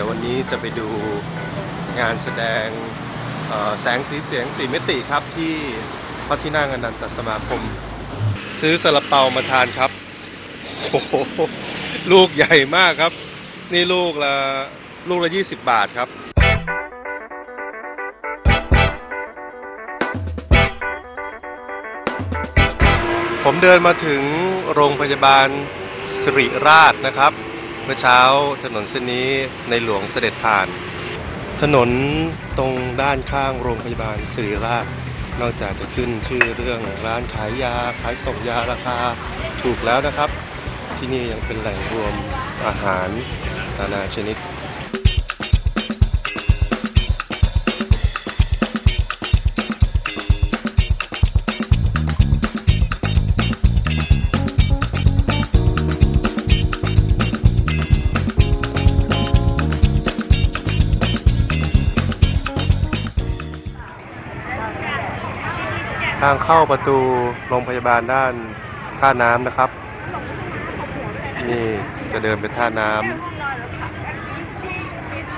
ดี๋ยววันนี้จะไปดูงานแสดงแสงสีเสียงสีมิติครับที่พระที่นั่งอนันตสมาคม ซื้อซาลาเปามาทานครับโอ้โหลูกใหญ่มากครับ นี่ลูกละลูกละยี่สิบบาทครับผมเดินมาถึงโรงพยาบาลสิริราชนะครับ มื่อเช้าถนนเส้นนี้ในหลวงเสด็จผ่าน ถนนตรงด้านข้างโรงพยาบาลสิริราช นอกจากจะขึ้นชื่อเรื่องร้านขายยาขายส่งยาราคาถูกแล้วนะครับ ที่นี่ยังเป็นแหล่งรวมอาหารนานาชนิด ทางเข้าประตูโรงพยาบาลด้านท่าน้ำนะครับ นี่จะเดินไปท่าน้ำ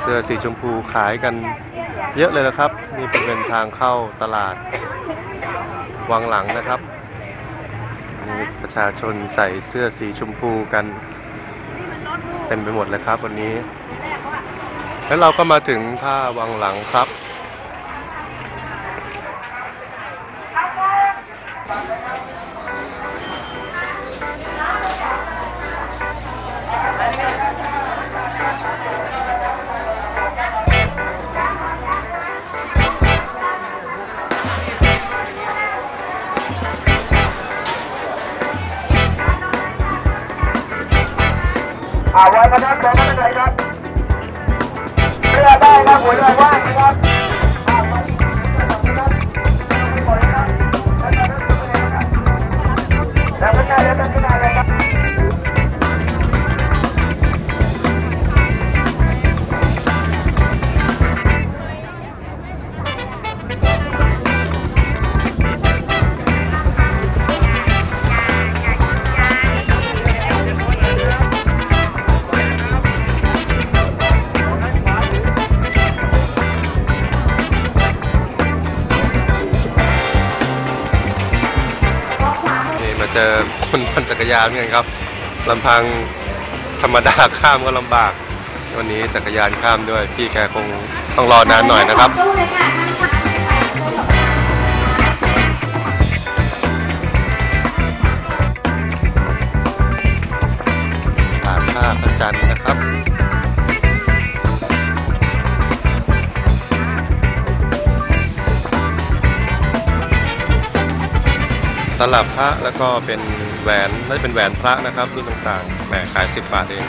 เสื้อสีชมพูขายกันเยอะเลยนะครับ นี่เป็นทางเข้าตลาด วังหลังนะครับมีประชาชนใส่เสื้อสีชมพูกันเต็มไปหมดเลยครับวันนี้ แล้วเราก็มาถึงท่าวังหลังครับ อาไว้ครับเดินมาเลยครับเรือได้ครับหัวเรือว่างนะครับอ่ได้ครับปล่อยครับแล้วก็ได้แล้วก็ เจอคนปั่นจักรยานเหมือนกันครับลำพังธรรมดาข้ามก็ลำบาก วันนี้จักรยานข้ามด้วย พี่แกคงต้องรอนานหน่อยนะครับ สลับพระแล้วก็เป็นแหวนน่าจะเป็นแหวนพระนะครับ รุ่นต่างๆแหมขายสิบบาทเอง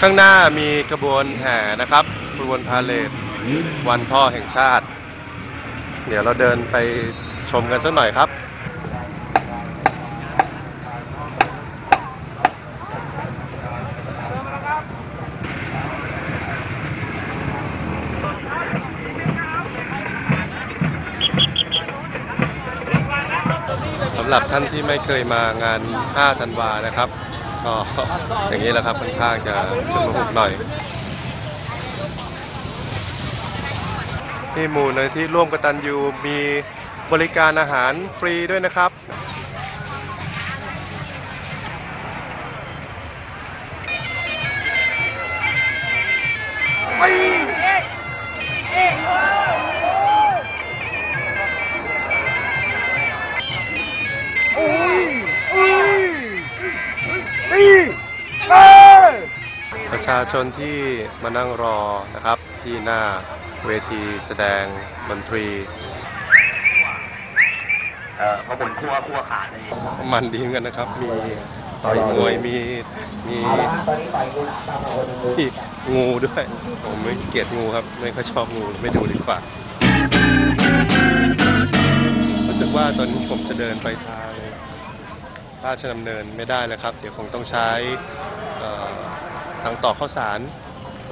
ข้างหน้ามีขบวนแห่นะครับขบวนพาเลทวันพ่อแห่งชาติ เดี๋ยวเราเดินไปชมกันสักหน่อยครับ หรับท่านที่ไม่เคยมางาน 5 ธันวานะครับ ก็อย่างนี้แหละครับค่อนข้างจะชุลมุนหน่อยที่หมู่ในที่ร่วมกตันยูมีบริการอาหารฟรีด้วยนะครับ ชาชนที่มานั่งรอนะครับ ที่หน้าเวทีแสดงดนตรี เอ่อพอบนคั่วคั่วขาเลยมันดีเหมือนกันนะครับ มีต่อยมวยมีมีที่งูด้วย ผมไม่เกลียดงูครับ ไม่ค่อยชอบงูไม่ดูดีกว่ารู้สึกว่าตอนนี้ผมจะเดินไปทางราชดำเนินไม่ได้แล้วครับ เดี๋ยวคงต้องใช้เอ่อ ทางต่อข้าวสาร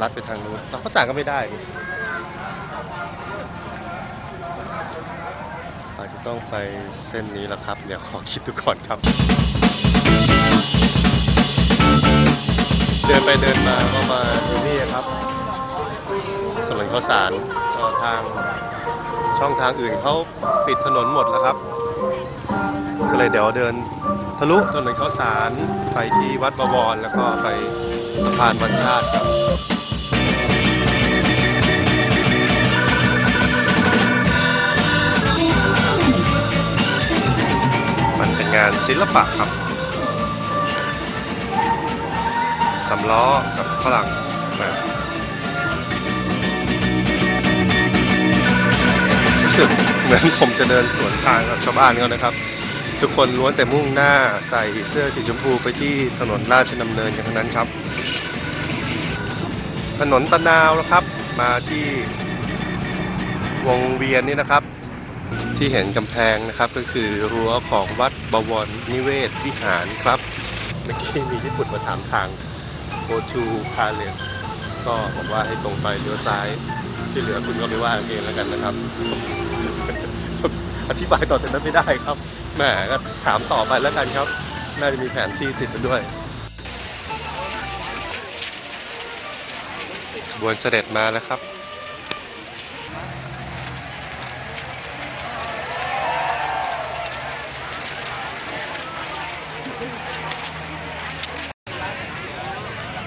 ลัดไปทางนู้นต่อข้าวสารก็ไม่ได้คือจะต้องไปเส้นนี้แล้วครับ เดี๋ยวขอคิดดูก่อนครับ เดินไปเดินมาก็มาที่นี่ครับถนนข้าวสารก็ทางช่องทางอื่นเขาปิดถนนหมดแล้วครับ ก็เลยเดี๋ยวเดิน ทะลุถนนข้าวสารไปที่วัดบวร แล้วก็ไปสะพานวันชาติครับมันเป็นงานศิลปะครับสำล้อกับฝรั่งนะรู้สึกเหมือนผมจะเดินสวนทางกับชาวบ้านเขานะครับ ทุกคนล้วนแต่มุ่งหน้าใส่เสื้อสีชมพูไปที่ถนนราชดำเนินกันทั้งนั้นครับ ถนนตะนาวนะครับ มาที่วงเวียนนี่นะครับ ที่เห็นกำแพงนะครับ ก็คือรั้วของวัดบวรนิเวศวิหารครับเมื่อกี้มีญี่ปุ่นมาถามทางโ o ชูพาเลสก็บอกว่าให้ตรงไปเลี้ยวซ้าย ที่เหลือคุณก็ไปว่าเองแล้วกันนะครับ อธิบายต่อจากนั้นไม่ได้ครับแหมก็ถามต่อไปแล้วกันครับ น่าจะมีแผนที่ติดมาด้วยขบวนเสด็จมาแล้วครับ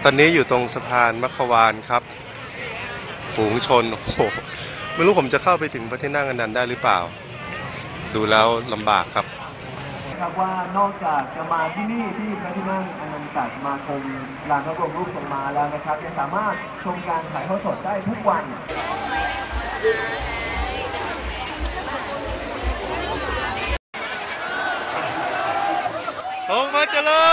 ตอนนี้อยู่ตรงสะพานมัคควานครับ ฝูงชน โอ้โห ไม่รู้ผมจะเข้าไปถึงพระที่นั่งอนันต์ได้หรือเปล่า ดูแล้วลำบากครับ ครับว่านอกจากจะมาที่นี่ที่พระที่นั่งอนันตสมาคมลานพระบรมรูปทรงมาแล้วนะครับยังสามารถชมการถ่ายทอดสดได้ทุกวันทรงพระเจริญ